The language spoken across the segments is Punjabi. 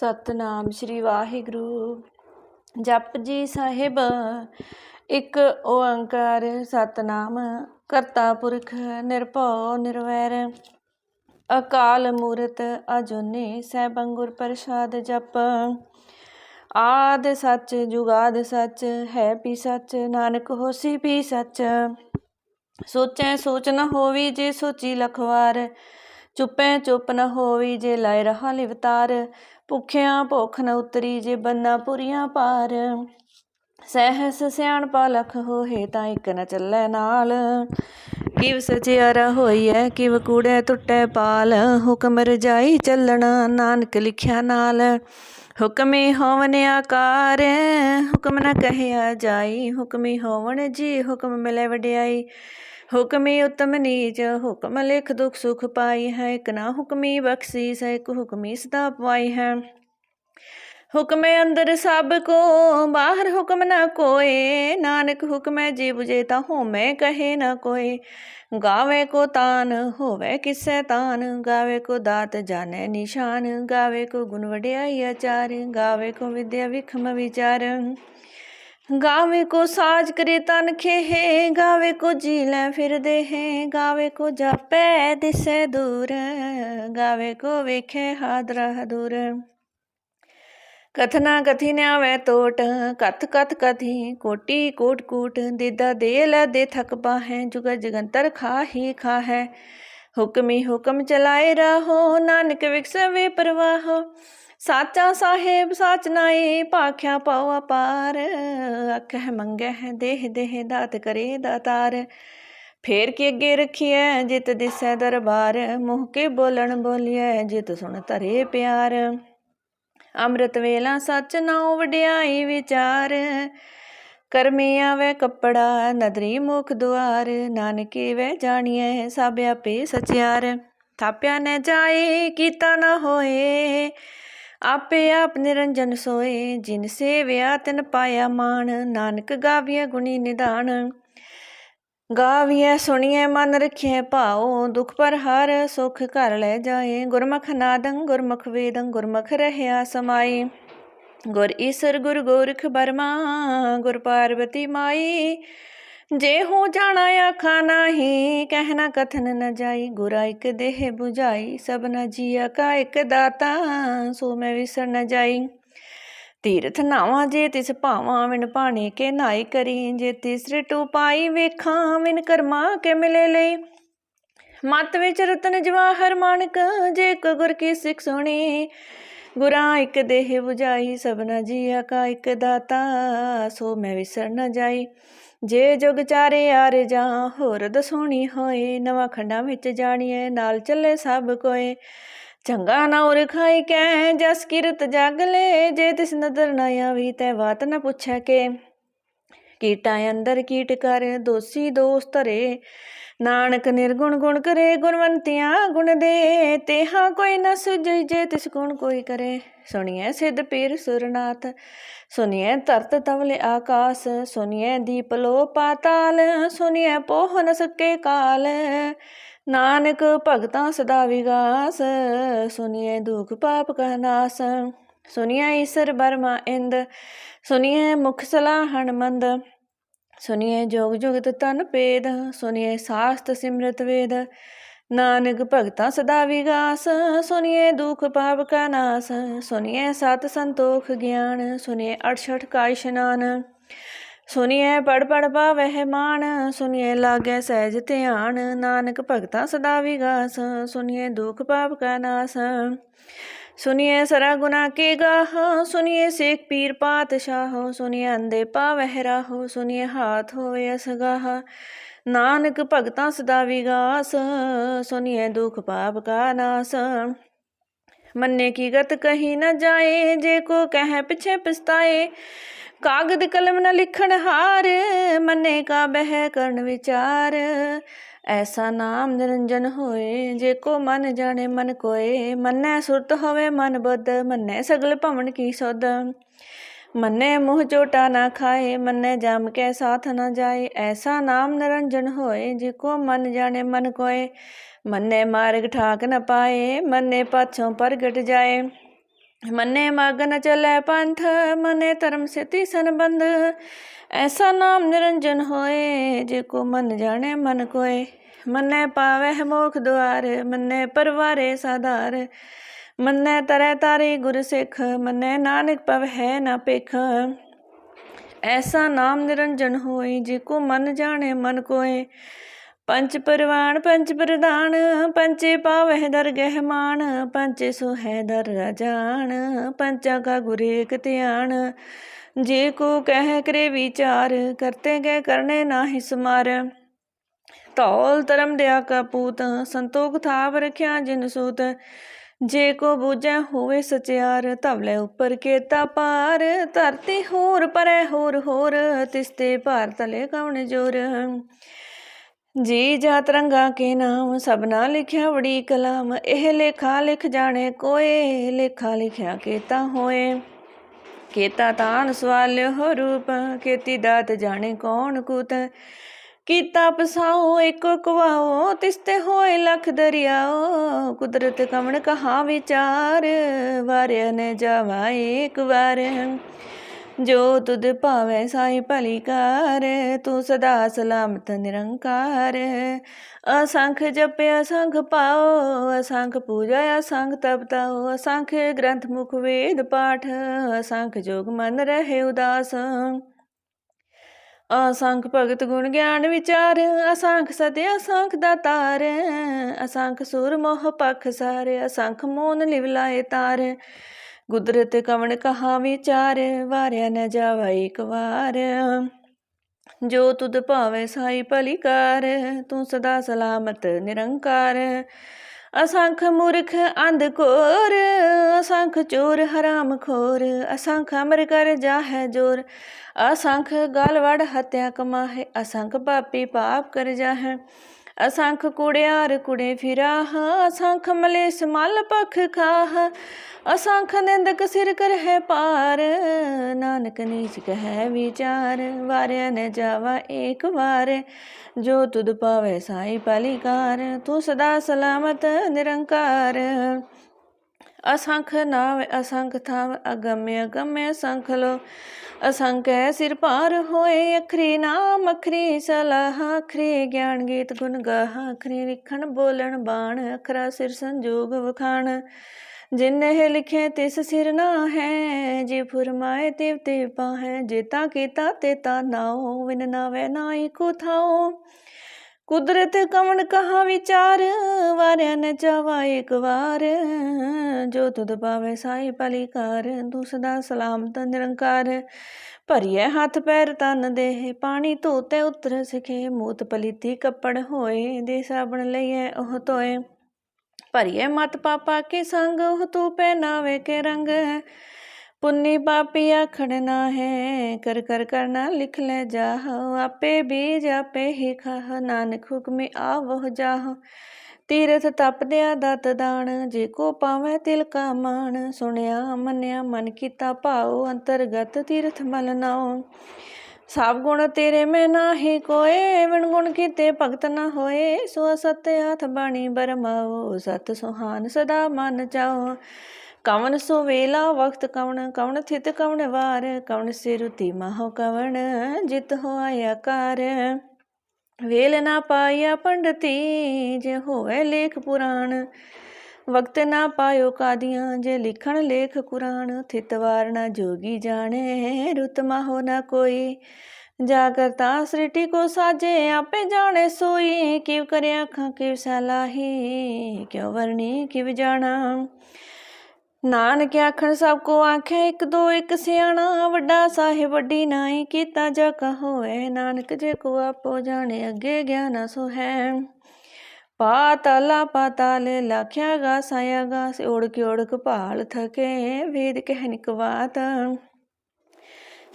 ਸਤਨਾਮ ਸ੍ਰੀ ਵਾਹਿਗੁਰੂ। ਜਪ ਜੀ ਸਾਹਿਬ, ਇੱਕ ਓੰਕਾਰ ਸਤਨਾਮ, ਕਰਤਾ ਪੁਰਖ ਨਿਰਭਉ ਨਿਰਵੈਰ। ਅਕਾਲ ਮੂਰਤ ਅਜੂਨੀ ਸੈਭੰ ਗੁਰ ਪ੍ਰਸਾਦ ਜਪ। ਆਦ ਸੱਚ, ਜੁਗਾਦ ਸੱਚ, ਹੈ ਪੀ ਸੱਚ, ਨਾਨਕ ਹੋਸੀ ਪੀ ਸੱਚ। ਸੋਚੈ ਸੋਚ ਨ ਹੋਵੀ ਜੇ ਸੋਚੀ ਲਖਵਾਰ, ਚੁੱਪੈ ਚੁੱਪ ਨ ਹੋਵੀ ਜੇ ਲਾਇ ਰਹਾ ਲਿਵਤਾਰ। ਭੁਖਿਆਂ ਭੁੱਖ ਨ ਉਤਰੀ ਜੇ ਬੰਨਾ ਪੁਰੀਆਂ ਪਾਰ। ਸਹਿਸ ਸਿਆਣਪਾ ਲਖ ਹੋਏ ਤਾਂ ਇੱਕ ਨ ਚੱਲੈ ਨਾਲ। ਕਿਵ ਸਚਿਆਰਾ ਹੋਈਐ, ਕਿਵ ਕੂੜੈ ਟੁੱਟੈ ਪਾਲ। ਹੁਕਮ ਰਜਾਈ ਚੱਲਣਾ ਨਾਨਕ ਲਿਖਿਆ ਨਾਲ। ਹੁਕਮੇ ਹੋਵਨ ਆਕਾਰ, ਹੁਕਮ ਨ ਕਹਿਆ ਜਾਈ। ਹੁਕਮੇ ਹੋਵਣ ਜੀ, ਹੁਕਮ ਮਿਲੇ ਵਡਿਆਈ। ਹੁਕਮੀ ਉਤਮ ਨੀਚ ਹੁਕਮ ਲਿਖ ਦੁਖ ਸੁਖ ਪਾਈ ਹੈ ਇਕ ਨਾ ਹੁਕਮੀ ਬਖਸ਼ੀਸ ਹੈ ਇਕ ਹੁਕਮੀ ਸਦਾ ਪਾਈ ਹੈ ਹੁਕਮੇ ਅੰਦਰ ਸਭ ਕੋ ਬਾਹਰ ਹੁਕਮ ਨਾ ਕੋਏ ਨਾਨਕ ਹੁਕਮੈ ਜੀ 부ਜੇ ਤਾਂ ਹੋਮੈ ਕਹੇ ਨਾ ਕੋਏ ਗਾਵੇ ਕੋ ਤਾਨ ਹੋਵੇ ਕਿਸੈ ਤਾਨ ਗਾਵੇ ਕੋ ਦਾਤ ਜਾਣੈ ਨਿਸ਼ਾਨ ਗਾਵੇ ਕੋ ਗੁਣ ਵਡਿਆਈ ਆਚਾਰ ਗਾਵੇ ਕੋ ਵਿਦਿਆ ਵਿਖਮ ਵਿਚਾਰ ਗਾਵੇ ਕੋ ਸਾਜ ਕਰੇ ਤਨ ਖੇਹੇ, ਗਾਵੇ ਕੋ ਜੀ ਲੈ ਫਿਰਦੇ ਹੈ, ਗਾਵੇ ਕੋ ਜਾਪੈ ਦਿਸੈ ਦੂਰ, ਗਾਵੇ ਕੋ ਵੇਖੇ ਹਾਦਰਾ ਹਦੂਰ ਕਥਨਾ ਕਥੀ ਨ ਆਵੇ ਟੋਟ ਕਥ ਕਥ ਕਥੀ ਕੋਟੀ ਕੋਟ ਕੋਟ, ਦੇਦਾ ਦੇ ਲੈ ਦੇ ਥਕ ਪਾਹੈ ਜੁਗ ਜਗੰਤਰ ਖਾਹੀ ਖਾਹੈ। ਹੁਕਮੀ ਹੁਕਮ ਚਲਾਏ ਰਹੋ, ਨਾਨਕ ਵਿਕਸਵੇ ਪ੍ਰਵਾਹ ਸਾਚਾ ਸਾਹਿਬ ਸਾਚ ਨਾਏ, ਭਾਖਿਆ ਪਾਉ ਅਪਾਰ। ਅਖਹਿ ਮੰਗਹਿ, ਦੇਹ ਦੇਹ ਦਾਤ ਕਰੇ ਦਾਤਾਰ ਫੇਰ ਕੇ ਅੱਗੇ ਰਖੀਐ, ਜਿਤ ਦਿਸੈ ਦਰਬਾਰ। ਮੁਹ ਕੇ ਬੋਲਣ ਬੋਲਿਐ, ਜਿਤ ਸੁਣ ਧਰੇ ਪਿਆਰ। ਅੰਮ੍ਰਿਤ ਵੇਲਾ ਸੱਚ ਨਾਉ ਵਡਿਆਈ ਵਿਚਾਰ। ਕਰਮੀ ਆਵੇ ਕੱਪੜਾ, ਨਦਰੀ ਮੁਖ ਦੁਆਰ। ਨਾਨਕੇ ਵੇ ਜਾਣੀਐ, ਸਭ ਆਪੇ ਸਚਿਆਰ। ਥਾਪਿਆ ਨ ਜਾਏ, ਕੀਤਾ ਨ ਹੋਏ। ਆਪੇ ਆਪ ਨਿਰੰਜਨ ਸੋਏ, ਜਿਨ ਸੇਵਿਆ ਤਿਨ ਪਾਇਆ ਮਾਨ ਨਾਨਕ ਗਾਵੀਐ ਗੁਣੀ ਨਿਧਾਨ ਗਾਵੀਐ, ਸੁਣੀਐ, ਮਨ ਰਖਿਐ ਭਾਉ, ਦੁਖ ਪਰ ਹਰ ਸੁਖ ਘਰ ਲੈ ਜਾਏ। ਗੁਰਮੁਖ ਨਾਦੰ, ਗੁਰਮੁਖ ਵੇਦੰ, ਗੁਰਮੁਖ ਰਹਿਆ ਸਮਾਈ। ਗੁਰ ਈਸਰ, ਗੁਰ ਗੋਰਖ ਬਰਮਾ, ਗੁਰ ਪਾਰਵਤੀ ਮਾਈ। ਜੇ ਹੋ ਜਾਣਾ ਆਖਾ ਨਾਹੀ ਕਹਿਣਾ ਕਥਨ ਨ ਜਾਈ, ਗੁਰਾ ਇਕ ਦੇਹ 부ਝਾਈ ਸਭਨਾ ਜੀਆ ਕਾ ਇਕ ਦਾਤਾ, ਸੋ ਮੈਂ ਵਿਸਰ ਨ ਜਾਈ। ਤੀਰਥ ਨਾਵਾਂ ਜੇ ਤਿਸ ਭਾਵਾਂ, ਵਿਣ ਪਾਣੀ ਕੇ ਨਾਈ ਕਰੀ, ਜੇ ਤਿਸਰੇ ਟੂ ਪਾਈ, ਵੇਖਾਂ ਵਿਣ ਕਰਮਾ ਕੇ ਮਿਲੇ ਲਈ। ਮਤ ਵਿੱਚ ਰਤਨ ਜਵਾਹਰ ਮਾਨਕ ਜੇ ਕੋ ਗੁਰ ਕੀ ਸਿੱਖ ਸੁਣੀ, ਗੁਰਾਂ ਇੱਕ ਦੇਹ 부ਝਾਈ ਸਭਨਾ ਜੀਆ ਕਾ ਇੱਕ ਦਾਤਾ, ਸੋ ਮੈਂ ਵਿਸਰ ਨਾ ਜਾਈ। ਜੇ ਜੁਗ ਚਾਰੇ ਆਰ ਜਾਂ, ਹੋਰ ਦਸੋਣੀ ਹੋਏ, ਨਵਾਂ ਖੰਡਾਂ ਵਿੱਚ ਜਾਣੀਏ ਨਾਲ ਚੱਲੇ ਸਭ ਕੋਏ। ਚੰਗਾ ਨਾ ਉਰ ਖਾਈ ਕੈ, ਜਸ ਕਿਰਤ ਜਗ ਲੈ, ਜੇ ਤਿਸ ਨਦਰ ਨਾ ਆਵੀ, ਤੈ ਬਾਤ ਨਾ ਪੁੱਛੈ ਕੇ। ਕੀਟਾਂ ਅੰਦਰ ਕੀਟ ਕਰ, ਦੋਸੀ ਦੋਸ ਧਰੇ ਨਾਨਕ ਨਿਰਗੁਣ ਗੁਣ ਕਰੇ ਗੁਣਵੰਤਿਆਂ ਗੁਣ ਦੇ ਤੇਹਾ ਕੋਈ ਨ ਸੁਝਈ ਜੇ ਤਿਸ ਗੁਣ ਕੋਈ ਕਰੇ। ਸੁਣੀਐ ਸਿੱਧ ਪੀਰ ਸੁਰਨਾਥ, ਸੁਣੀਐ ਤਰਤ ਤਵਲੇ ਆਕਾਸ, ਸੁਣੀਐ ਦੀਪ ਲੋ ਪਾਤਾਲ, ਸੁਣੀਐ ਪੋਹ ਨ ਸਕੇ ਕਾਲ। ਨਾਨਕ ਭਗਤਾਂ ਸਦਾ ਵਿਗਾਸ, ਸੁਣੀਐ ਦੁਖ ਪਾਪ ਕਾ ਨਾਸ। ਸੁਣੀਐ ਈਸਰ ਬਰਮਾ ਇੰਦ, ਸੁਣੀਐ ਮੁਖ ਸਲਾਹਣ ਮੰਦ। ਸੁਣੀਐ ਜੋਗ ਜੁਗਤ ਤਨ ਪੇਦ ਸੁਣੀਐ ਸਾਸਤ ਸਿਮਰਤ ਵੇਦ। ਨਾਨਕ ਭਗਤਾਂ ਸਦਾ ਵਿਗਾਸ ਸੁਣੀਐ ਦੁਖ ਪਾਪ ਕਾ ਨਾਸ। ਸੁਣੀਐ ਸਤ ਸੰਤੋਖ ਗਿਆਨ ਸੁਣੀਐ ਅਠਛਠ ਕਾ ਇਸ਼ਨਾਨ। ਸੁਣੀਐ ਪੜ ਪੜ ਪਾਵਹਿ ਮਾਨ ਸੁਣੀਐ ਲਾਗੈ ਸਹਿਜ ਧਿਆਨ। ਨਾਨਕ ਭਗਤਾਂ ਸਦਾ ਵਿਗਾਸ ਸੁਣੀਐ ਦੁਖ ਪਾਪ ਕਾ ਨਾਸ। ਸੁਣੀਐ ਸਰਾ ਗੁਨਾ ਕੇ ਗਾਹ ਸੁਣੀਐ ਸੇਖ ਪੀਰ ਪਾਤਸ਼ਾਹ ਸੁਣੀਐ ਅੰਦੇ ਪਾਵਹਿ ਰਾਹੋ ਸੁਣੀਐ ਹਾਥ ਹੋਵੇ ਅਸਗਾਹ। ਨਾਨਕ ਭਗਤਾਂ ਸਦਾ ਵਿਗਾਸ ਸੁਣੀਐ ਦੁਖ ਪਾਪ ਕਾ ਨਾਸ। ਮੰਨੇ ਕੀ ਗਤ ਕਹੀ ਨਾ ਜਾਏ, ਜੇ ਕੋ ਕਹਿ ਪਿਛੇ ਪਛਤਾਏ। ਕਾਗਦ ਕਲਮ ਨਾ ਲਿਖਣ ਹਾਰ, ਮੰਨੇ ਕਾ ਬਹਿ ਕਰਨ ਵਿਚਾਰ। ਐਸਾ ਨਾਮ ਨਿਰੰਜਨ ਹੋਏ, ਜੇ ਕੋ ਮਨ ਜਾਣੇ ਮਨ ਕੋਏ, ਮੰਨੈ ਸੁਰਤ ਹੋਵੇ ਮਨ ਬੁੱਧ, ਮੰਨੈ ਸਗਲ ਭਵਨ ਕੀ ਸੁਧ। ਮੰਨੇ ਮੂੰਹ ਚੋਟਾ ਨਾ ਖਾਏ, ਮੰਨੇ ਜਮ ਕੇ ਸਾਥ ਨਾ ਜਾਏ, ਐਸਾ ਨਾਮ ਨਿਰੰਜਨ ਹੋਏ, ਜੇ ਕੋ ਮਨ ਜਾਣੇ ਮਨ ਕੋਏ, ਮੰਨੇ ਮਾਰਗ ਠਾਕ ਨ ਪਾਏ, ਮੰਨੇ ਪਾਛੋਂ ਪ੍ਰਗਟ ਜਾਏ। ਮੰਨੇ ਮਗਨ ਚਲੇ ਪੰਥ, ਮਨੇ ਧਰਮ ਸੇਤੀ ਸੰਬੰਧ ਐਸਾ ਨਾਮ ਨਿਰੰਜਨ ਹੋਏ, ਜੇ ਕੋ ਮਨ ਜਾਣੇ ਮਨ ਕੋਏ। ਮੰਨੇ ਪਾਵੇ ਮੋਖ ਦੁਆਰ, ਮੰਨੇ ਪਰਵਾਰੇ ਸਾਧਾਰ। ਮੰਨੇ ਤਰੈ ਤਾਰੀ ਗੁਰ ਸਿੱਖ, ਮੰਨੇ ਨਾਨਕ ਹੈ ਨਾ ਪੇਖ ਐਸਾ ਨਾਮ ਨਿਰੰਜਨ ਹੋਏ, ਜੇ ਕੋ ਮਨ ਜਾਣੇ ਮਨ ਕੋਏ। ਪੰਚ ਪਰਵਾਨ ਪੰਚ ਪ੍ਰਧਾਨ ਪੰਚੇ ਪਾਵਹਿ ਦਰਗਹਿ ਮਾਨ ਪੰਚੇ ਸੁਹੈ ਦਰ ਰਾਜਾਨ ਪੰਚਾ ਕਾ ਗੁਰੇਕ ਧਿਆਨ। ਜੇ ਕੋ ਕਹਿ ਕਰੇ ਵਿਚਾਰ, ਕਰਤੇ ਗਏ ਕਰਨੇ ਨਾਹਿ ਸਮਾਰ। ਧੌਲ ਧਰਮ ਦਿਆ ਕਪੂਤ ਸੰਤੋਖ ਥਾਵ ਰਖਿਆ ਜਿਨ ਸੂਤ। ਜੇ ਕੋ ਬੂਝੈ ਹੋਵੇ ਸਚਿਆਰ ਧਵਲੇ ਉੱਪਰ ਕੇਤਾ ਪਾਰ। ਧਰਤੀ ਹੋਰ ਪਰੇ ਹੋਰ ਹੋਰ ਤਿਸਤੇ ਭਾਰ ਤਲੇ ਕਉਣ ਜੋਰ। ਜੀ ਜਾ ਰੰਗਾ ਕੇ ਨਾਮ, ਸਭਨਾ ਲਿਖਿਆ ਬੜੀ ਕਲਾਮ। ਇਹ ਲੇਖਾ ਲਿਖ ਜਾਣੇ ਕੋਏ, ਲੇਖਾ ਲਿਖਿਆ ਕੇਤਾ ਹੋਏ। ਕੇਤਾ ਤਾਨ ਸਵਾਲਿਓ ਹੋ ਰੂਪ, ਕੀਤੀ ਦਾਤ ਜਾਣੇ ਕੌਣ ਕੂਤ? ਕੀਤਾ ਪਸਾਓ ਇੱਕੋ ਕਵਾਓ, ਤਿਸਤੇ ਹੋਏ ਲਖ ਦਰਿਆਓ। ਕੁਦਰਤ ਕਮਣ ਕਹਾ ਵਿਚਾਰ, ਵਾਰਿਆ ਨੇ ਜਾਵਾ ਇੱਕ ਵਾਰ। ਜੋ ਤੁਧ ਭਾਵੈ ਸਾਈ ਭਲੀ ਕਾਰ, ਤੂੰ ਸਦਾ ਸਲਾਮਤ ਨਿਰੰਕਾਰ। ਅਸੰਖ ਜਪਿ, ਅਸੰਖ ਪਾਓ, ਅਸੰਖ ਪੂਜਾ, ਅਸੰਖ ਤਪਤਾਓ ਅਸੰਖ ਗ੍ਰੰਥ ਮੁਖ ਵੇਦ ਪਾਠ, ਅਸੰਖ ਜੋਗ ਮਨ ਰਹੇ ਉਦਾਸ। ਅਸੰਖ ਭਗਤ ਗੁਣ ਗਿਆਨ ਵਿਚਾਰ, ਅਸੰਖ ਸਤਿ, ਅਸੰਖ ਦਾਤਾਰ ਅਸੰਖ ਸੁਰ ਮੋਹ ਪਖ ਸਾਰੇ, ਅਸੰਖ ਮੋਨ ਲਿਵ ਲਾਏ ਤਾਰ। ਗੁਦਰਤ ਕਵਣ ਕਹਾ ਵਿਚਾਰ, ਵਾਰਿਆ ਨ ਜਾਵਾ ਇੱਕ ਵਾਰ। ਜੋ ਤੁਧ ਭਾਵੇ ਸਾਈ ਭਲੀ ਕਾਰ ਤੂੰ ਸਦਾ ਸਲਾਮਤ ਨਿਰੰਕਾਰ। ਅਸੰਖ ਮੂਰਖ ਅੰਧ ਕੋਰ ਅਸੰਖ ਚੋਰ ਹਰਾਮ ਖੋਰ। ਅਸੰਖ ਅਮਰ ਕਰ ਜਾਹੈ ਜੋਰ, ਅਸੰਖ ਗਲ ਵੜ ਹਤਿਆ ਕਮਾਹੇ। ਅਸੰਖ ਪਾਪੀ ਪਾਪ ਕਰ ਜਾਹੈ। ਅਸੰਖ ਕੁੜਿਆਰ ਕੁੜੇ ਫਿਰਾਹ, ਅਸੰਖ ਮਲੇਸ ਮਲ ਪਖ ਖਾਹ। ਅਸੰਖ ਨਿੰਦਕ ਸਿਰ ਕਰ ਹੈ ਪਾਰ, ਨਾਨਕ ਨੀਚ ਕਹੈ ਵਿਚਾਰ। ਵਾਰਿਆ ਨ ਜਾਵਾ ਏਕ ਵਾਰ, ਜੋ ਤੁਧ ਪਾਵੇ ਸਾਈ ਪਲਿਕਾਰ। ਤੂੰ ਸਦਾ ਸਲਾਮਤ ਨਿਰੰਕਾਰ। ਅਸੰਖ ਨਾਮ, ਅਸੰਖ ਥਾਵ ਅਗਮਯ ਅਗਮਯ ਸੰਖ ਲੋ। ਹੈ ਸਿਰ ਪਾਰ ਹੋਏ, ਅਖਰੀ ਨਾਮ, ਅਖਰੀ ਸਲਾਹ, ਅਖਰੀ ਗਿਆਨ ਗੀਤ ਗੁਣ ਗਾਹ, ਅਖਰੀ ਲਿਖਣ, ਬੋਲਣ, ਬਾਣ, ਅਖਰਾ ਸਿਰ ਸੰਜੋਗ ਵਖਾਣ। ਜਿਨਹਿ ਲਿਖੇ ਤਿਸ ਸਿਰ ਨਾ ਹੈ, ਜੇ ਫਰਮਾਏ ਤਿਵ ਤੇ ਪਾਹੈ ਜੇਤਾ ਕੀਤਾ ਤੇ ਤੇਤਾ ਨਾਉ, ਵਿਨ ਨਾਵੇ ਨਾਈ ਕੋ ਥਾਉ। ਕੁਦਰਤ ਕਵਣ ਕਹਾ ਵਿਚਾਰ, ਵਾਰਿਆ ਨ ਜਾਵਾ ਇੱਕ ਵਾਰ। ਜੋ ਤੁਧ ਪਾਵੇ ਸਾਈ ਪਲਿਕਾਰ ਤੂੰ ਸਦਾ ਸਲਾਮਤ ਨਿਰੰਕਾਰ। ਭਰੀਏ ਹੱਥ ਪੈਰ ਤਨ ਦੇਹ, ਪਾਣੀ ਧੋਤੇ ਉਤਰ ਸਿਖੇ। ਮੂਤ ਪਲੀਤੀ ਕੱਪੜ ਹੋਏ, ਦੇ ਸਾਬਣ ਲਈਏ ਉਹ ਧੋਏ। ਭਰੀਏ ਮਤ ਪਾਪਾ ਕੇ ਸੰਗ, ਉਹ ਤੂੰ ਪਹਿਨਾਵੇ ਕੇ ਰੰਗ। ਪੁੰਨੀ ਪਾਪੀ ਆਖੜਨਾ ਹੈ, ਕਰ ਕਰ ਕਰਨਾ ਲਿਖ ਲੈ ਜਾਹ, ਆਪੇ ਬੀਜ ਆਪੇ ਹੀ ਖਾਹ, ਨਾਨਕ ਹੁਕਮੇ ਆਵਹ ਜਾਹ। ਤੀਰਥ ਤਪਦਿਆ ਦਤ ਦਾਣ, ਜੇ ਕੋ ਪਾਵੈ ਤਿਲ ਕਾ ਮਾਣ। ਸੁਣਿਆ, ਮੰਨਿਆ, ਮਨ ਕੀਤਾ ਭਾਉ, ਅੰਤਰਗਤ ਤੀਰਥ ਮਲ ਨਾਉ। ਸਭ ਗੁਣ ਤੇਰੇ ਮੈਂ ਨਾਹੀ ਕੋਏ ਵਿਣ ਗੁਣ ਕੀਤੇ ਭਗਤ ਨਾ ਹੋਏ। ਸੋ ਸਤ ਹੱਥ ਬਾਣੀ ਬਰਮਾਓ ਸਤ ਸੁਹਾਨ ਸਦਾ ਮਨ ਚਾਓ ਕਵਨ ਸੋ ਵੇਲਾ ਵਕਤ ਕਵਨ ਕਵਨ ਥਿਤ ਕਵਨ ਵਾਰ ਕਵਨ ਸਿਰੁਤੀ ਮਹੋ ਕਵਨ ਜਿਤ ਹੋਇਆ ਕਰ। ਵੇਲ ਨਾ ਪਾਇਆ ਪੰਡਤੀ, ਜੇ ਹੋਵੇ ਲੇਖ ਪੁਰਾਣ। ਵਕਤ ਨਾ ਪਾਇਓ ਕਾਦੀਆਂ, ਜੇ ਲਿਖਣ ਲੇਖ ਕੁਰਾਨ। ਥਿਤ ਵਾਰ ਨਾ ਜੋਗੀ ਜਾਣੇ, ਰੁਤ ਮਾਹੋ ਨਾ ਕੋਈ। ਜਾ ਕਰਤਾ ਸ੍ਰਿਟੀ ਕੋ ਸਾਜੇ, ਆਪੇ ਜਾਣੇ ਸੋਈ। ਕਿਵ ਕਰਿਆ ਅੱਖਾਂ, ਕਿਵ ਸਲਾਹੀ ਕਿਉ ਵਰਣੀ, ਕਿਵ ਜਾਣਾ। ਨਾਨਕ ਆਖਣ ਸਭ ਕੋ ਆਖੇ, ਇੱਕ ਦੋ ਇੱਕ ਸਿਆਣਾ, ਵੱਡਾ ਸਾਹਿਬ ਵੱਡੀ ਨਾਈ, ਕੀਤਾ ਜਾ ਕਹੋਏ ਨਾਨਕ ਜੇ ਕੋ ਆਪੋ ਜਾਣੇ, ਅੱਗੇ ਗਿਆਨ ਸੋ ਹੈ। ਪਾਤਾਲਾ ਪਾਤਾਲੇ ਲਖਿਆ ਗਾ, ਸਾਇਆ ਗਾ, ਸੇ ਕੇ ਉੜਕ ਭਾਲ ਥਕੇ, ਵੇਦ ਕਹਿ ਨਿਕਵਾਤ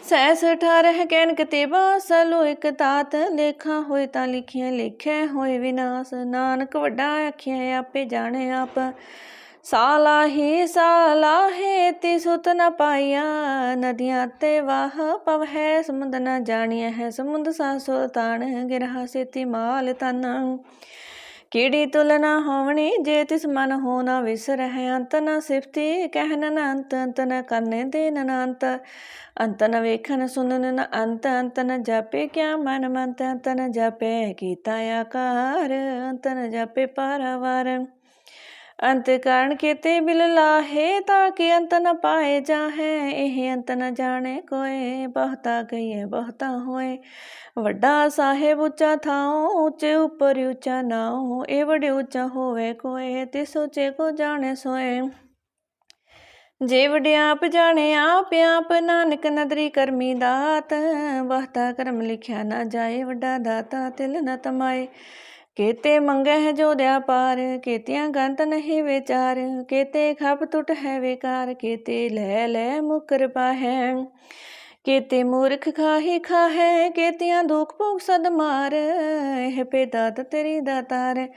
ਸੈਸ ਠਾਰਹ ਕਹਿਨ ਕਤੇਬਾ, ਸਲੋ ਇਕ ਤਾਤ, ਲੇਖਾ ਹੋਏ ਤਾਂ ਲਿਖਿਆ ਲਿਖੇ ਹੋਏ ਵਿਨਾਸ਼। ਨਾਨਕ ਵੱਡਾ ਆਖਿਆ ਆਪੇ ਜਾਣੇ ਆਪ। ਸਾਲਾਹੀ ਸਾਲਾਹੇ ਤੀ ਸੁਤ ਨ ਪਾਇਆ ਨਦੀਆਂ ਤੇ ਵਾਹ ਪਵ ਹੈ, ਸਮੁੰਦ ਨ ਜਾਣਿਆ ਹੈ। ਸਮੁੰਦ ਸਾ ਸੁਲਤਾਨ ਗਿਰਹਾ ਸੇਤੀ ਮਾਲ ਤਨ। ਕਿਹੜੀ ਤੁਲਨਾ ਹੋਵਣੀ ਜੇ ਤਿਸ ਮਨ ਹੋ ਨਾ ਵਿਸਰਹਿ ਅੰਤ ਨ ਸਿਫਤੀ ਕਹਿਨ ਨ ਅੰਤ ਅੰਤ ਨ ਕਰਨੇ ਦੇ ਨ ਅੰਤ ਅੰਤ ਨ ਵੇਖਨ ਸੁਨਨ ਨ ਅੰਤ ਅੰਤ ਨ ਜਾਪੇ ਕਿਆ ਮਨ ਮੰਤ। ਅੰਤ ਨ ਜਾਪੇ ਕੀਤਾ ਆਕਾਰ, ਅੰਤ ਨ ਜਾਪੇ ਪਾਰਾਵਾਰ। ਅੰਤ ਕਾਰਨ ਕੀਤੇ ਬਿਲ ਲਾਹੇ ਤਾਂ ਕਿ ਅੰਤ ਨ ਪਾਏ ਜਾਹੇ। ਇਹ ਅੰਤ ਨ ਜਾਣੇ ਕੋਏ, ਬਹੁਤਾ ਕਹੀਏ, ਬਹੁਤਾ ਹੋਏ। ਵੱਡਾ ਸਾਹਿਬ ਉੱਚਾ ਥਾਉ, ਉੱਚੇ ਉੱਪਰ ਉੱਚਾ ਨਾਉ। ਇਹ ਵੜੇ ਉੱਚਾ ਹੋਵੇ ਕੋਏ, ਤੇ ਸੋਚੇ ਕੋ ਜਾਣੇ ਸੋਏ। ਜੇ ਵਡਿਆਪ ਜਾਣੇ, ਆਪ ਆਪ ਨਾਨਕ ਨਦਰੀ ਕਰਮੀ ਦਾਤ। ਬਹੁਤਾ ਕਰਮ ਲਿਖਿਆ ਨਾ ਜਾਏ, ਵੱਡਾ ਦਾਤਾ ਤਿਲ ਨ ਤਮਾਏ। ਕੇਤੇ ਮੰਗੇ ਹੈ ਜੋ ਦਿਆ ਪਾਰ, ਕੇਤਿਆਂ ਗੰਤ ਨਹੀਂ ਵਿਚਾਰ, ਕੇਤੇ ਖਪ ਟੁੱਟ ਹੈ ਵਿਕਾਰ, ਕੇਤੇ ਲੈ ਲੈ ਮੁਕਰ ਪਾਹੈ ਕੇਤੇ ਮੂਰਖ ਖਾਹੀ ਖਾਹੈ, ਕੇਤਿਆਂ ਦੁਖ ਭੋਗ ਸਦ ਮਾਰ, ਇਹ ਪੇਦਾਤ ਤੇਰੀ ਦਾਤਾਰ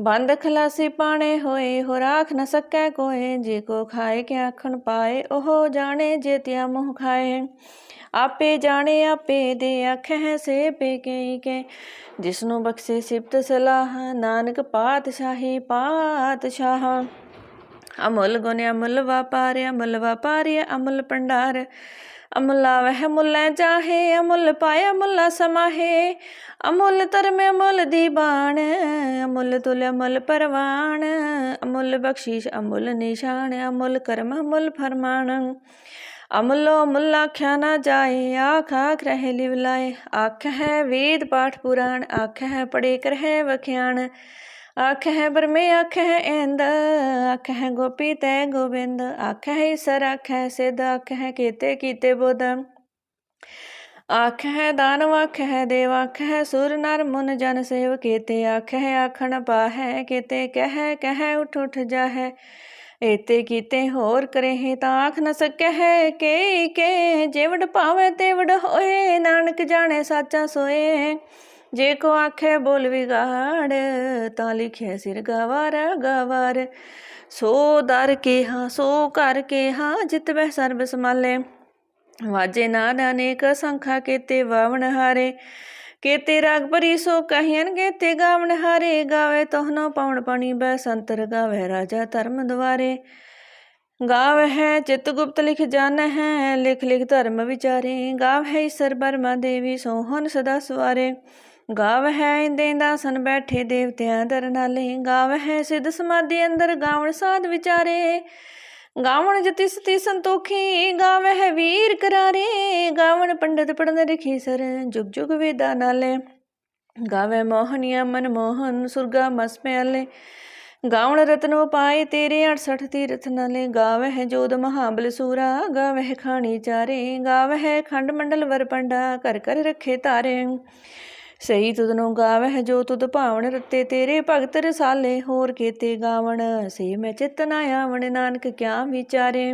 ਬੰਦ ਖਲਾਸੀ ਪਾਣੇ ਹੋਏ ਹੋ ਰਾਖ ਨ ਸਕੈ ਕੋਏ, ਜੇ ਕੋ ਖਾਏ ਕਿ ਆਖਣ ਪਾਏ, ਉਹ ਜਾਣੇ ਜੇ ਤਿਆ ਮੋਹ ਖਾਏ। ਆਪੇ ਜਾਣੇ, ਆਪੇ ਦੇ ਆਖੈ ਸੇ ਪੇ ਕੇ ਕੇ। ਜਿਸਨੂੰ ਬਖਸ਼ੇ ਸਿਫਤ ਸਲਾਹ, ਨਾਨਕ ਪਾਤਸ਼ਾਹੀ ਪਾਤਸ਼ਾਹ। ਅਮੁੱਲ ਗੁਣ ਅਮੁੱਲ ਵਪਾਰ ਅਮੁੱਲ ਵਪਾਰ, ਅਮੁੱਲ ਭੰਡਾਰ। ਅਮੁੱਲਾ ਵਹਿ ਮੁੱਲੇ ਚਾਹੇ, ਅਮੁੱਲ ਪਾਇਆ ਮੁੱਲਾ ਸਮਾਹੇ। ਅਮੁੱਲ ਧਰਮ ਅਮੁੱਲ ਦੀਬਾਨ ਅਮੁੱਲ ਤੁਲ ਅਮੁੱਲ ਪਰਵਾਨ ਅਮੁੱਲ ਬਖਸ਼ੀਸ਼ ਅਮੁੱਲ ਨਿਸ਼ਾਨ, ਅਮੁੱਲ ਕਰਮ ਅਮੁੱਲ ਫਰਮਾਨ। ਅਮੁੱਲੋ ਮੁੱਲ ਆਖਿਆ ਨਾ ਜਾਏ, ਆਖ ਆਖ ਰਹਿ ਲਿਵ ਲਾਏ। ਆਖ ਹੈ ਵੇਦ ਪਾਠ ਪੁਰਾਣ ਆਖ ਹੈ ਪੜੇ ਕਰ ਹੈ ਵਖਿਆਣ। ਆਖ ਹੈ ਬਰਮੇ ਆਖ ਹੈ ਇੰਦ ਆਖ ਹੈ ਗੋਪੀ ਤੈ ਗੋਬਿੰਦ ਆਖ ਹੈ ਸਰ ਆਖ ਹੈ ਸਿਧ ਆਖ ਹੈ ਕੀਤੇ ਕੀਤੇ ਬੁੱਧ ਆਖ ਹੈ ਦਾਨਵ ਆਖ ਹੈ ਦੇਵ ਆਖ ਹੈ ਸੁਰ ਨਰ ਮਨ ਜਨ ਸੇਵ ਕੀਤੇ ਆਖ ਹੈ ਆਖਣ ਪਾਹੈ ਕੀਤੇ ਕਹਿ ਕਹਿ ਉਠ ਉਠ ਜਾਹੈ ਏਤੇ ਕੀਤੇ ਹੋਰ ਕਰਹਿ ਤਾਂ ਆਖ ਨ ਸਕਹਿ ਕੇ ਕੇ ਜਿਵੜ ਭਾਵੇ ਤੇ ਹੋਏ ਨਾਨਕ ਜਾਣੇ ਸਾਚਾ ਸੋਏ ਜੇ ਕੋ ਆਖੇ ਬੋਲ ਵਿਗਾੜ, ਤਾਂ ਲਿਖਿਆ ਸਿਰ ਗਵਾਰ ਗਵਾਰ। ਸੋ ਦਰ ਕੇ ਹਾਂ ਸੋ ਕਰ ਕੇ ਹਾਂ ਜਿਤ ਬਹਿ ਸਰਬ ਸਮਾਲੇ। ਵਾਜੇ ਨਾਦ ਅਨੇਕ ਸੰਖਾ ਕੀਤੇ ਵਾਵਣ ਹਾਰੇ। ਕੀਤੇ ਰਾਗ ਭਰੀ ਸੋ ਕਹਿਨ ਕੀਤੇ ਗਾਵਣ ਹਾਰੇ। ਗਾਵੇ ਤੋਹਨੋ ਪਾਉਣ ਪਾਣੀ ਬੈ ਸੰਤਰ, ਗਾਵੇ ਰਾਜਾ ਧਰਮ ਦੁਆਰੇ। ਗਾਵ ਹੈ ਚਿਤ ਗੁਪਤ ਲਿਖ ਜਾਣ ਹੈ, ਲਿਖ ਲਿਖ ਧਰਮ ਵਿਚਾਰੇ। ਗਾਵ ਹੈ ਈਸ਼ਰ ਬਰਮਾ ਦੇਵੀ, ਸੋਹਣ ਸਦਾ ਸਵਾਰੇ। ਗਾਵ ਹੈ ਇੰਦੇ ਸਨ ਬੈਠੇ ਦੇਵਤਿਆਂ ਦਰ ਨਾਲੇ ਗਾਵ ਹੈ ਸਿਧ ਸਮਾਧੀ ਅੰਦਰ ਗਾਵਣ ਸਾਧ ਵਿਚਾਰੇ, ਗਾਵਣ ਜਤੀ ਸਤੀ ਸੰਤੋਖੀ ਗਾਵੇ ਹੈ ਵੀਰ ਕਰਾਰੇ, ਗਾਵਣ ਪੰਡਤ ਪੜਨ ਰਖੀ ਸਰ, ਜੁਗ ਜੁਗ ਵੇਦਾ ਨਾਲੇ। ਗਾਵੇ ਮੋਹਨੀਆ ਮਨ ਮੋਹਨ, ਸੁਰਗਾ ਮਸ ਪਿਆਲੇ। ਗਾਵਣ ਰਤਨੋ ਪਾਏ ਤੇਰੇ 68 ਤੀਰਥ ਨਾਲੇ ਗਾਵੇ ਜੋਦ ਮਹਾਬਲ ਸੂਰਾ ਗਾਵੇ ਖਾਣੀ ਚਾਰੇ ਗਾਵੇ ਹੈ ਖੰਡ ਮੰਡਲ ਵਰਪੰਡਾ ਕਰ ਕਰ ਰੱਖੇ ਤਾਰੇ। ਸਹੀ ਤੁਧ ਨੂੰ ਗਾਵਹਿ ਜੋ ਤੁਧ ਭਾਵਨ ਰਤੇ ਤੇਰੇ ਭਗਤ ਰਸਾਲੇ, ਹੋਰ ਕੀਤੇ ਗਾਵਣ? ਸੇ ਮੈਂ ਚਿਤ ਨਾ ਆਵਣ, ਨਾਨਕ ਕਿਆ ਵਿਚਾਰੇ?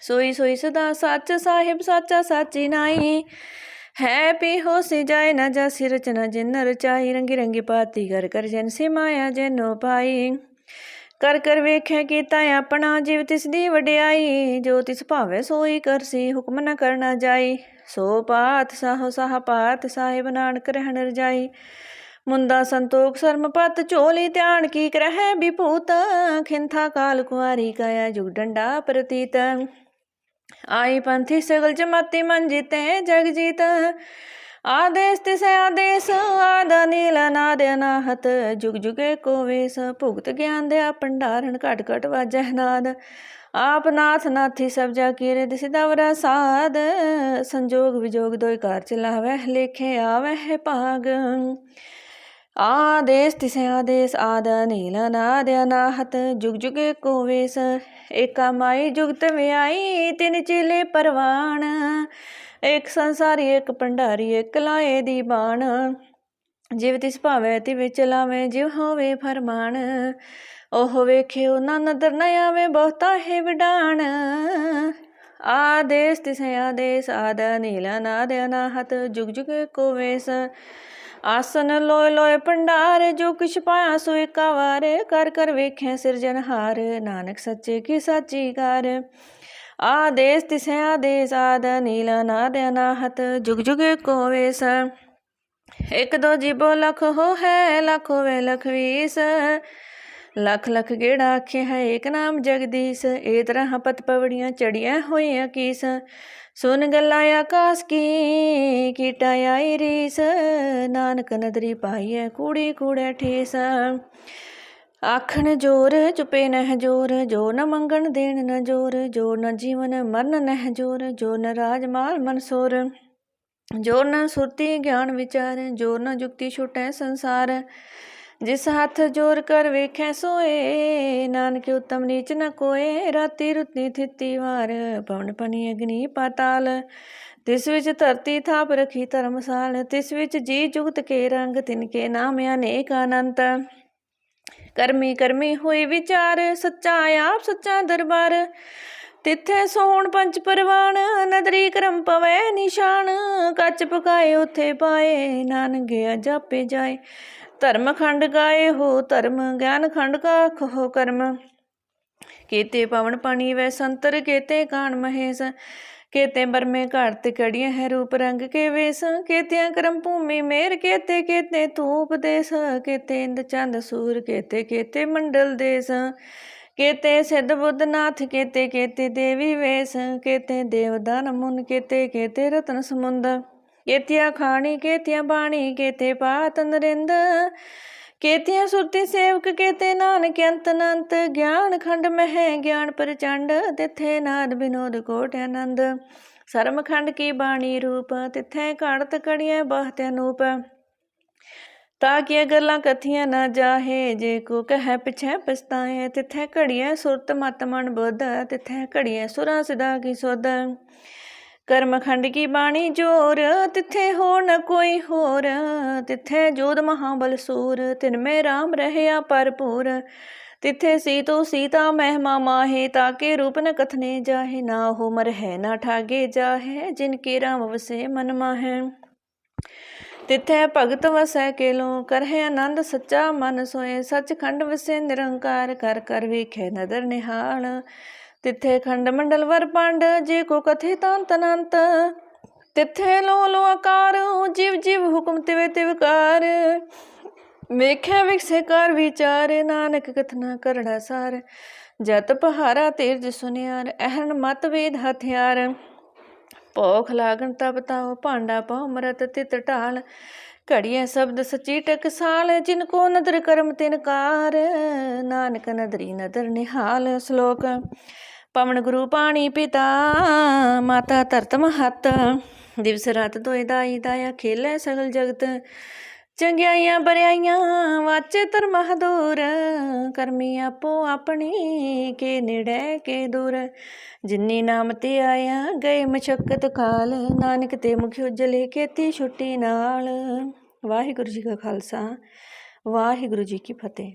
ਸੋਈ ਸੋਈ ਸਦਾ ਸੱਚ ਸਾਹਿਬ, ਸਾਚਾ ਸਾਚੀ ਨਾਈ ਹੈ ਪੀ ਹੋ ਸੇ ਜਾਏ ਨਾ ਜਾ ਰਚਨਾ ਜਿਨ ਰਚਾਈ, ਰੰਗੀ ਰੰਗੀ ਪਾਤੀ ਕਰ ਕਰ ਜਨ ਸੇ ਮਾਇਆ ਜਨੋ ਪਾਈ। ਕਰ ਕਰ ਵੇਖੈ ਕੀਤਾ ਆਪਣਾ, ਜਿਵ ਤਿਸ ਦੀ ਵਡਿਆਈ, ਜੋ ਤਿਸ ਭਾਵੇ ਸੋਈ ਕਰਸੀ ਹੁਕਮ ਨ ਕਰਨਾ ਜਾਈ। ਸੋ ਪਾਤ ਸਾਹੋ ਸਾਹ ਪਾਤ ਸਾਹਿਬ ਨਾਨਕ ਰਹਿਣ ਰਜਾਈ। ਮੁੰਦਾ ਸੰਤੋਖ ਸਰਮ ਪਤ ਝੋਲੀ ਧਿਆਨ ਕੀ ਕਰਹਿ ਵਿਭੂਤ। ਖਿੰਥਾ ਕਾਲ ਕੁਆਰੀ ਕਾਇਆ ਜੁਗ ਡੰਡਾ ਪ੍ਰਤੀਤ। ਆਈ ਪੰਥੀ ਸਗਲ ਜਮਾਤੀ ਮਨ ਜੀਤੇ ਜਗ ਜੀਤ। ਆਦੇਸ ਤਿਸੈ ਆਦੇਸ, ਆਦਾ ਨੀਲ ਨਾਦ ਅਨਾਹਤ। ਜੁਗ ਜੁਗੇ ਕੋ ਵੇਸ, ਭੁਗਤ ਗਿਆਨ ਦੇ ਭੰਡਾਰਨ ਘਟ ਘਟ ਵਾਜੈ ਨਾਦ। ਆਪ ਨਾਥ ਨਾਥੀ ਸਭ ਜਾ ਕੀਰੇ ਦਿਸ ਦਵਰਾ ਸਾਧ। ਸੰਜੋਗ ਵਿਜੋਗ ਦੋਇ ਕਾਰ ਚਲਾਵੇ ਲੇਖੇ ਆਵੇ ਭਾਗ। ਆਦੇਸ ਤਿਸੈ ਆਦੇਸ, ਆਦ ਨੀਲ ਨਾਦ ਅਨਾਹਤ। ਜੁਗ ਜੁਗੇ ਕੋ ਵੇਸ, ਏਕਾ ਮਾਈ ਜੁਗਤ ਵਿਆਈ ਤਿਨ ਚਿਲੇ ਪਰਵਾਣ। ਇੱਕ ਸੰਸਾਰੀ ਇੱਕ ਭੰਡਾਰੀ ਇੱਕ ਲਾਏ ਦੀ ਬਾਣ। ਜਿਵ ਤਿਸ ਭਾਵੇ ਤੇ ਵਿੱਚ ਜਿਵ ਹੋਵੇ ਫਰਮਾਨ। ਉਹ ਵੇਖਿਓ ਨਾ ਨਦਰ ਨ ਆਵੇ ਬਹੁਤਾ ਹੈ ਵਿਡਾਣ। ਆਦੇਸ ਤਿਸੈ ਆਦੇਸ, ਆਦ ਨੀਲ ਨਾਦ ਅਨਾਹਤ, ਜੁਗ ਜੁਗ ਕੋ ਵੇਸ। ਆਸਨ ਲੋਏ ਲੋਏ ਭੰਡਾਰ, ਜੋ ਕਿਛ ਪਾਇਆ ਸੋ ਏਕਾ ਵਾਰ। ਕਰ ਕਰ ਵੇਖੈ ਸਿਰਜਨਹਾਰ ਨਾਨਕ ਸੱਚੇ ਕੀ ਸਾਚੀ ਕਰ ਆਦੇਸ ਤਿਸੈ ਆਦੇਸ, ਆਦ ਨੀਲ ਨਾਦ ਅਨਾਹਤ, ਜੁਗ ਜੁਗ ਕੋ ਵੇਸ। ਇੱਕ ਦੋ ਜੀਬੋ ਲਖ ਹੋ ਹੈ ਲੱਖ ਹੋਵੇ ਲਖ ਵੀਸ। ਲੱਖ ਲੱਖ ਗੇੜਾ ਆਖੇ ਹੈ ਏਕ ਨਾਮ ਜਗਦੀਸ਼, ਏ ਤਰ੍ਹਾਂ ਪਤ ਪਵੜੀਆਂ ਚੜੀਆਂ ਹੋਈਆਂ ਕੀਸ। ਸੁਨ ਗੱਲਾਂ ਆਕਾਸ ਕੀ, ਕੀਟਾ ਆਈ ਰੀਸ। ਨਾਨਕ ਨਦਰੀ ਪਾਈਐ ਕੂੜੀ, ਕੂੜੇ ਠੇਸ। ਆਖਣ ਜੋਰ, ਚੁਪੇ ਨਹਿ ਜੋਰ, ਜੋ ਨ ਮੰਗਣ ਦੇਣ ਨ ਜੋਰ, ਜੋ ਨ ਜੀਵਨ ਮਰਨ ਨਹਿ ਜੋਰ, ਜੋ ਨ ਰਾਜ ਮਾਲ ਮਨਸੋਰ। ਜੋ ਨ ਸੁਰਤੀ ਗਿਆਨ ਵਿਚਾਰ, ਜੋ ਨ ਜੁਗਤੀ ਛੁਟੈ ਸੰਸਾਰ। ਜਿਸ ਹੱਥ ਜੋਰ ਕਰ ਵੇਖੈ ਸੋਏ, ਨਾਨਕ ਉਤਮ ਨੀਚ ਨ ਕੋਏ, ਰਾਤੀ ਰੁਤੀ ਥਿੱਤੀ ਵਾਰ ਪਵਨ ਪਨੀ ਅਗਨੀ ਪਾਤਾਲ। ਤਿਸ ਵਿੱਚ ਧਰਤੀ ਥਾਪ ਰਖੀ ਧਰਮਸਾਲ, ਤਿਸ ਵਿੱਚ ਜੀ ਜੁਗਤ ਕੇ ਰੰਗ, ਤਿਨ ਕੇ ਨਾਮ ਅਨੇਕ ਅਨੰਤ ਕਰਮੀ ਕਰਮੀ ਹੋਏ ਵਿਚਾਰ, ਸੱਚਾ ਆਪ ਸੱਚਾ ਦਰਬਾਰ। ਤਿੱਥੇ ਸੋਹਣ ਪੰਜ ਪਰਵਾਨ, ਨਦਰੀ ਕਰਮ ਪਵੇ ਨਿਸ਼ਾਨ। ਕੱਚ ਪਕਾਏ ਉਥੇ ਪਾਏ, ਨਾਨਕ ਗਿਆ ਜਾਪੇ ਜਾਏ। ਧਰਮ ਖੰਡ ਗਾਏ ਹੋ, ਧਰਮ ਗਿਆਨ ਖੰਡ ਕਾ ਖੋ ਕਰਮ। ਕੀਤੇ ਪਵਨ ਪਾਣੀ ਵੈ ਸੰਤਰ, ਕੀਤੇ ਕਾਣ ਮਹੇਸ਼। ਕੀਤੇ ਬਰਮੇ ਘਾਟ ਤੇ ਕੜੀਆਂ ਹੈ ਰੂਪ ਰੰਗ ਕੇ ਵੇਸ। ਕੀਤਿਆਂ ਕਰਮ ਭੂਮੀ ਮੇਰ, ਕੀਤੇ, ਕੇਤੇ ਧੂਪ ਦੇਸ। ਕੇਤੇ ਇੰਦ ਚੰਦ ਸੂਰ, ਕੀਤੇ, ਕੇਤੇ ਮੰਡਲ ਦੇਸ। ਕੀਤੇ ਸਿੱਧ ਬੁੱਧਨਾਥ ਕੀਤੇ ਕੀਤੇ ਦੇਵੀ ਵੇਸ। ਕੀਤੇ ਦੇਵਦਾਨ ਮੁਨ, ਕੇਤੇ ਕੇਤੇ ਰਤਨ ਸਮੁੰਦਰ ਕੀਤਿਆ ਖਾਣੀ, ਕੀਤਿਆ ਬਾਣੀ, ਕੀਤੇ ਪਾਤ ਨਰਿੰਦ। ਕੀਤਿਆ ਸੁਰਤੀ ਸੇਵਕ, ਕੀਤੇ ਨਾਨਕ, ਅੰਤ ਅਨੰਤ ਗਿਆਨ ਖੰਡ ਮਹਿ, ਗਿਆਨ ਪ੍ਰਚੰਡ, ਤਿਥੇ ਨਾਦ ਬਿਨੋਦ ਕੋਟ ਆਨੰਦ। ਸਰਮ ਖੰਡ ਕੀ ਬਾਣੀ ਰੂਪ, ਤਿੱਥੇ ਘੜਤ ਕੜੀਐ ਬਹਤ ਅਨੂਪ। ਤਾਂ ਕਿ ਗੱਲਾਂ ਕਥੀਆਂ ਨਾ ਜਾਹੇ, ਜੇ ਕੋ ਕਹੈ ਪਿਛੈ ਪਛਤਾਏ। ਤਿੱਥੇ ਘੜੀਐ ਸੁਰਤ ਮਤ ਮਨ ਬੁੱਧ, ਤਿੱਥੇ ਘੜੀਐ ਸੁਰਾ ਸਿਦਾ ਕੀ ਸੋਧ। ਕਰਮ ਖੰਡ ਕੀ ਬਾਣੀ ਜੋਰ? ਤਿੱਥੇ ਹੋ ਨ ਕੋਈ ਹੋਰ। ਤਿੱਥੇ ਜੋਧ ਮਹਾਬਲ ਸੂਰ। ਤਿਨ ਮੇ ਰਾਮ ਰਹਿਆ ਭਰਪੂਰ। ਤਿੱਥੇ ਸੀਤੋ ਸੀਤਾ ਮਹਿਮਾ ਮਾਹੇ। ਤਾਕੇ ਰੂਪ ਨ ਕਥਨੇ ਜਾਹੇ। ਨਾ ਹੋ ਮਰ ਹੈ, ਨਾ ਠਾਗੇ ਜਾਹੇ। ਜਿਨ ਕੀ ਰਾਮ ਵਸੇ ਮਨ ਮਾਹੇ। ਤਿੱਥੇ ਭਗਤ ਵਸੈ ਕੇਲੋ। ਕਰਹਿ ਆਨੰਦ ਸੱਚਾ ਮਨ ਸੋਏ। ਸੱਚਖੰਡ ਵਸੇ ਨਿਰੰਕਾਰ। ਕਰ ਕਰ ਵੇਖੇ ਨਦਰ ਨਿਹਾਲ। ਤਿੱਥੇ ਖੰਡ ਮੰਡਲ ਵਰ ਪੰਡ, ਜੇ ਕੋ ਕਥੇ ਤੰਤ ਅਨੰਤ ਤਿੱਥੇ ਲੋ ਲੋ ਆਕਾਰ, ਜਿਵ ਜਿਵ ਹੁਕਮ ਤਿਵੇ ਵੇਖਿਆ ਵਿਖਸੇ ਕਰ ਵਿਚਾਰ, ਨਾਨਕ ਕਥਨਾ ਕਰੜਾ ਸਾਰ। ਜਤ ਪਹਾਰਾ ਤੀਰਜ ਸੁਨਿਆਰ ਅਹਨ ਮਤ ਵੇਦ ਹਥਿਆਰ। ਭੋਖ ਲਾਗਣ ਤਬ ਤਾਉ, ਭਾਂਡਾ ਪਾਉ ਮਰਤ ਤਿਤ ਢਾਲ। ਘੜੀਏ ਸ਼ਬਦ ਸਚੀ ਟਕਸਾਲ ਜਿਨ ਕੋ ਨਦਰ ਕਰਮ ਤਿਨ ਕਾਰ। ਨਾਨਕ ਨਦਰੀ ਨਦਰ ਨਿਹਾਲ ਸ਼ਲੋਕ। ਪਵਨ ਗੁਰੂ ਪਾਣੀ ਪਿਤਾ, ਮਾਤਾ ਧਰਤ ਮਹਤ। ਦਿਵਸ ਰਾਤ ਦੋਇ ਦਾਈ ਦਾਇਆ ਖੇਲੇ ਸਗਲ ਜਗਤ। ਚੰਗਿਆਈਆਂ ਬਰਿਆਈਆਂ ਵਾਚੇ ਧਰਮ ਹਦੂਰ ਕਰਮੀ ਆਪੋ ਆਪਣੀ ਕੇ ਨੇੜੇ ਕੇ ਦੂਰ। ਜਿਨੀ ਨਾਮ ਤੇ ਆਇਆ ਗਏ ਮਸ਼ਕਤ ਕਾਲ। ਨਾਨਕ ਤੇ ਮੁਖ ਉਜਲੇ ਕੀਤੀ ਛੁੱਟੀ ਨਾਲ। ਵਾਹਿਗੁਰੂ ਜੀ ਕਾ ਖਾਲਸਾ, ਵਾਹਿਗੁਰੂ ਜੀ ਕੀ ਫਤਿਹ।